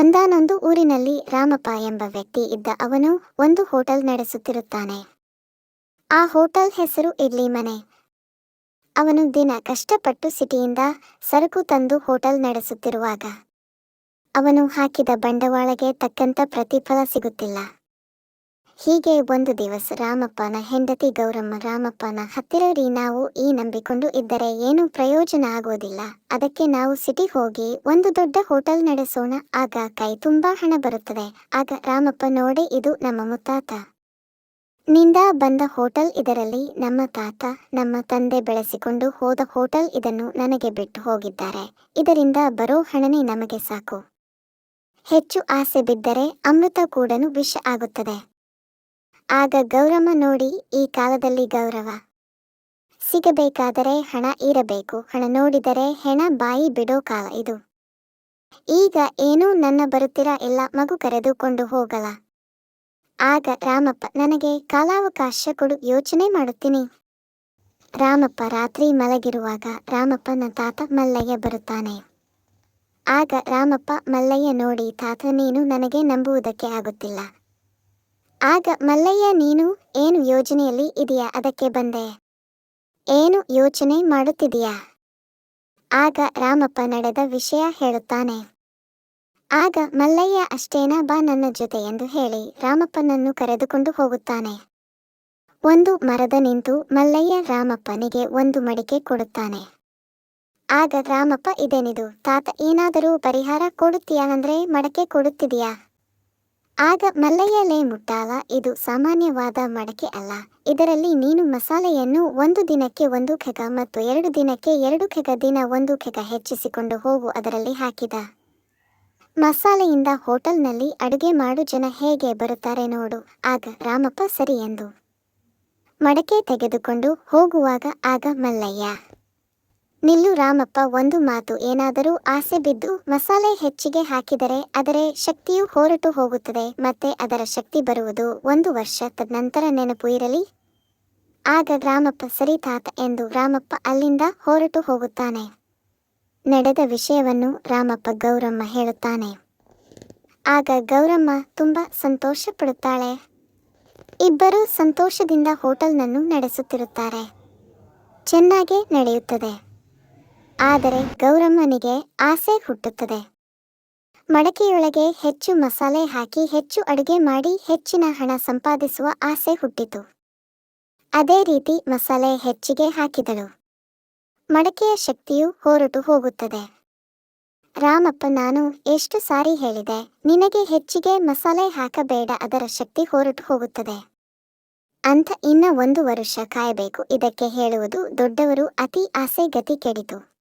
ಒಂದಾನೊಂದು ಊರಿನಲ್ಲಿ ರಾಮಪ್ಪ ಎಂಬ ವ್ಯಕ್ತಿ ಇದ್ದ ಅವನು ಒಂದು ಹೋಟೆಲ್ ನಡೆಸುತ್ತಿರುತ್ತಾನೆ. ಆ ಹೋಟೆಲ್ ಹೆಸರು ಇಡ್ಲಿ ಮನೆ. ಅವನು ದಿನ ಕಷ್ಟಪಟ್ಟು ಸಿಟಿಯಿಂದ ಸರಕು ತಂದು ಹೋಟೆಲ್ ನಡೆಸುತ್ತಿರುವಾಗ ಅವನು ಹಾಕಿದ ಬಂಡವಾಳಗೆ ತಕ್ಕಂತ ಪ್ರತಿಫಲ ಸಿಗುತ್ತಿಲ್ಲ. ಹೀಗೆ ಒಂದು ದಿವಸ ರಾಮಪ್ಪನ ಹೆಂಡತಿ ಗೌರಮ್ಮ ರಾಮಪ್ಪನ ಹತ್ತಿರ ನಾವು ಈ ನಂಬಿಕೊಂಡು ಇದ್ದರೆ ಏನು ಪ್ರಯೋಜನ ಆಗೋದಿಲ್ಲ. ಅದಕ್ಕೆ ನಾವು ಸಿಟಿ ಹೋಗಿ ಒಂದು ದೊಡ್ಡ ಹೋಟೆಲ್ ನಡೆಸೋಣ. ಆಗ ಕೈ ತುಂಬಾ ಹಣ ಬರುತ್ತದೆ. ಆಗ ರಾಮಪ್ಪ ನೋಡಿ ಇದು ನಮ್ಮ ಮುತ್ತಾತ. ನಿಂದ ಬಂದ ಹೋಟೆಲ್ ಇದರಲ್ಲಿ ನಮ್ಮ ತಾತ, ನಮ್ಮ ತಂದೆ ಬೆಳೆಸಿಕೊಂಡು ಹೋದ ಹೋಟೆಲ್ ಇದನ್ನು ನನಗೆ ಬಿಟ್ಟು ಹೋಗಿದ್ದಾರೆ. ಇದರಿಂದ ಬರೋ ಹಣನೇ ನಮಗೆ ಸಾಕು. ಹೆಚ್ಚು ಆಸೆ ಬಿದ್ದರೆ ಅಮೃತ ಕೂಡನು ವಿಷ ಆಗುತ್ತದೆ. ಆಗ ಗೌರಮ್ಮ ನೋಡಿ, ಈ ಕಾಲದಲ್ಲಿ ಗೌರವ. ಸಿಗಬೇಕಾದರೆ ಹಣ ಇರಬೇಕು. ಹಣ ನೋಡಿದರೆ ಹೆಣ ಬಾಯಿ ಬಿಡೋ ಕಾಲ ಇದು. ಈಗ ಏನೂ ನನ್ನ ಬರುತ್ತಿರ ಎಲ್ಲ ಮಗು ಕರೆದುಕೊಂಡು ಹೋಗಲ ಆಗ ರಾಮಪ್ಪ, ನನಗೆ ಕಾಲಾವಕಾಶ ಕೊಡು, ಯೋಚನೆ ಮಾಡುತ್ತೀನಿ. ರಾಮಪ್ಪ ರಾತ್ರಿ ಮಲಗಿರುವಾಗ ರಾಮಪ್ಪನ ತಾತ ಮಲ್ಲಯ್ಯ ಬರುತ್ತಾನೆ. ಆಗ ರಾಮಪ್ಪ ಮಲ್ಲಯ್ಯ ನೋಡಿ, ತಾತ ನೀನು ನನಗೆ ನಂಬುವುದಕ್ಕೆ ಆಗುತ್ತಿಲ್ಲ. ಆಗ ಮಲ್ಲಯ್ಯ, ನೀನು ಏನು ಯೋಜನೆಯಲ್ಲಿ ಇದೆಯಾ? ಅದಕ್ಕೆ ಬಂದೆ. ಏನು ಯೋಚನೆ ಮಾಡುತ್ತಿದೆಯಾ ಆಗ ರಾಮಪ್ಪ ನಡೆದ ವಿಷಯ ಹೇಳುತ್ತಾನೆ. ಆಗ ಮಲ್ಲಯ್ಯ, ಅಷ್ಟೇನಾ? ಬಾ ನನ್ನ ಜೊತೆ ಎಂದು ಹೇಳಿ ರಾಮಪ್ಪನನ್ನು ಕರೆದುಕೊಂಡು ಹೋಗುತ್ತಾನೆ. ಒಂದು ಮರದ ನಿಂತು ಮಲ್ಲಯ್ಯ ರಾಮಪ್ಪನಿಗೆ ಒಂದು ಮಡಿಕೆ ಕೊಡುತ್ತಾನೆ. ಆಗ ರಾಮಪ್ಪ, ಇದೇನಿದು? ತಾತ ಏನಾದರೂ ಪರಿಹಾರ ಕೊಡುತ್ತೀಯಾ? ಅಂದ್ರೆ ಮಡಕೆ ಕೊಡುತ್ತಿದೆಯಾ ಆಗ ಮಲ್ಲಯ್ಯಲೇ ಮುಟ್ಟಾಲ ಇದು ಸಾಮಾನ್ಯವಾದ ಮಡಕೆ ಅಲ್ಲ. ಇದರಲ್ಲಿ ನೀನು ಮಸಾಲೆಯನ್ನು ಒಂದು ದಿನಕ್ಕೆ ಒಂದು ಖೆಗ ಮತ್ತು ಎರಡು ದಿನಕ್ಕೆ ಎರಡು ಖೆಗ ದಿನ ಒಂದು ಖೆಗ ಹೆಚ್ಚಿಸಿಕೊಂಡು ಹೋಗು ಅದರಲ್ಲಿ ಹಾಕಿದ. ಮಸಾಲೆಯಿಂದ ಹೋಟೆಲ್ನಲ್ಲಿ ಅಡುಗೆ ಮಾಡು ಜನ ಹೇಗೆ ಬರುತ್ತಾರೆ ನೋಡು. ಆಗ ರಾಮಪ್ಪ ಸರಿ ಎಂದು ಮಡಕೆ ತೆಗೆದುಕೊಂಡು ಹೋಗುವಾಗ ಆಗ ಮಲ್ಲಯ್ಯ ನಿಲ್ಲು ರಾಮಪ್ಪ ಒಂದು ಮಾತು. ಏನಾದರೂ ಆಸೆ ಬಿದ್ದು ಮಸಾಲೆ ಹೆಚ್ಚಿಗೆ ಹಾಕಿದರೆ ಅದರ ಶಕ್ತಿಯು ಹೊರಟು ಹೋಗುತ್ತದೆ. ಮತ್ತೆ ಅದರ ಶಕ್ತಿ ಬರುವುದು ಒಂದು ವರ್ಷ. ತದನಂತರ ನೆನಪು ಇರಲಿ. ಆಗ ರಾಮಪ್ಪ ಸರಿ ತಾತ ಎಂದು ರಾಮಪ್ಪ ಅಲ್ಲಿಂದ ಹೊರಟು ಹೋಗುತ್ತಾನೆ. ನಡೆದ ವಿಷಯವನ್ನು ರಾಮಪ್ಪ ಗೌರಮ್ಮ ಹೇಳುತ್ತಾನೆ. ಆಗ ಗೌರಮ್ಮ ತುಂಬ ಸಂತೋಷ ಪಡುತ್ತಾಳೆ ಇಬ್ಬರು ಸಂತೋಷದಿಂದ ಹೋಟೆಲ್ನನ್ನು ನಡೆಸುತ್ತಿರುತ್ತಾರೆ. ಚೆನ್ನಾಗೇ ನಡೆಯುತ್ತದೆ. ಆದರೆ ಗೌರಮ್ಮನಿಗೆ ಆಸೆ ಹುಟ್ಟುತ್ತದೆ. ಮಡಕೆಯೊಳಗೆ ಹೆಚ್ಚು ಮಸಾಲೆ ಹಾಕಿ ಹೆಚ್ಚು ಅಡುಗೆ ಮಾಡಿ ಹೆಚ್ಚಿನ ಹಣ ಸಂಪಾದಿಸುವ ಆಸೆ ಹುಟ್ಟಿತು. ಅದೇ ರೀತಿ ಮಸಾಲೆ ಹೆಚ್ಚಿಗೆ ಹಾಕಿದಳು. ಮಡಕೆಯ ಶಕ್ತಿಯು ಹೊರಟು ಹೋಗುತ್ತದೆ. ರಾಮಪ್ಪ, ನಾನು ಎಷ್ಟು ಸಾರಿ ಹೇಳಿದೆ, ನಿನಗೆ ಹೆಚ್ಚಿಗೆ ಮಸಾಲೆ ಹಾಕಬೇಡ, ಅದರ ಶಕ್ತಿ ಹೊರಟು ಹೋಗುತ್ತದೆ. ಅಂತ ಇನ್ನ ಒಂದು ವರುಷ ಕಾಯಬೇಕು, ಇದಕ್ಕೆ ಹೇಳುವುದು ದೊಡ್ಡವರು ಅತಿ ಆಸೆ ಗತಿ ಕೆಡಿತು.